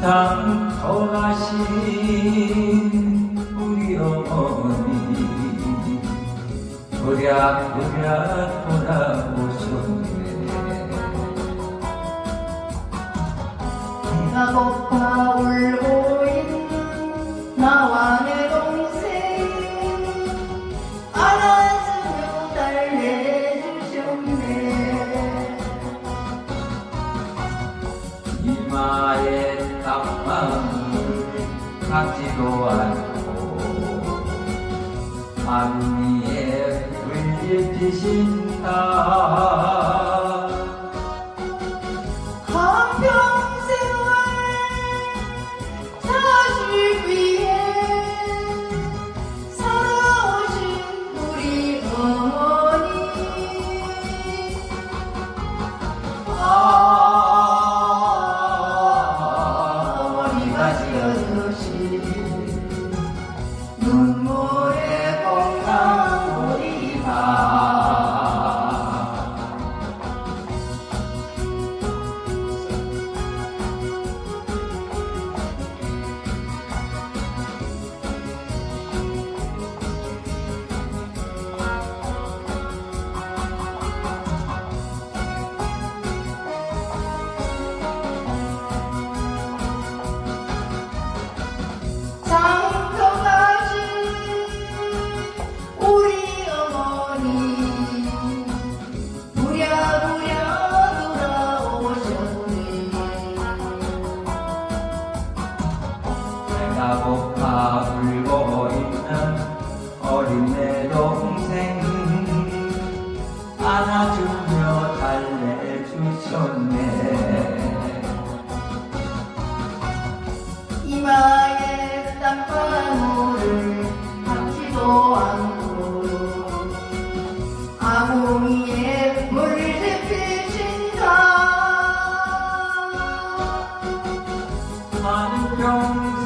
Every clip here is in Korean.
세상 떠나신 우리 어머니. 부랴부랴 돌아오셨네 배가 고파 울고 있는 나와 땀방울 닦지도 않고 안위에 불리피신다 배가 고파 울고 있는 어린 내 동생. 안아주며 달래주셨네. 이마에 땀방울을 닦지도 않고 아궁이에 물을 피신다. 많은 평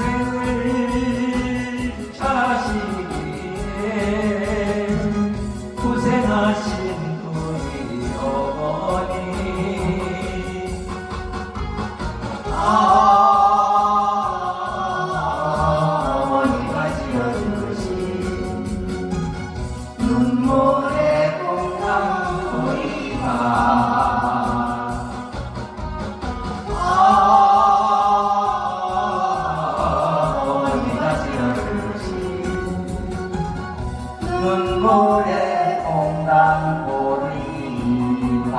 눈물에 동강 보리다.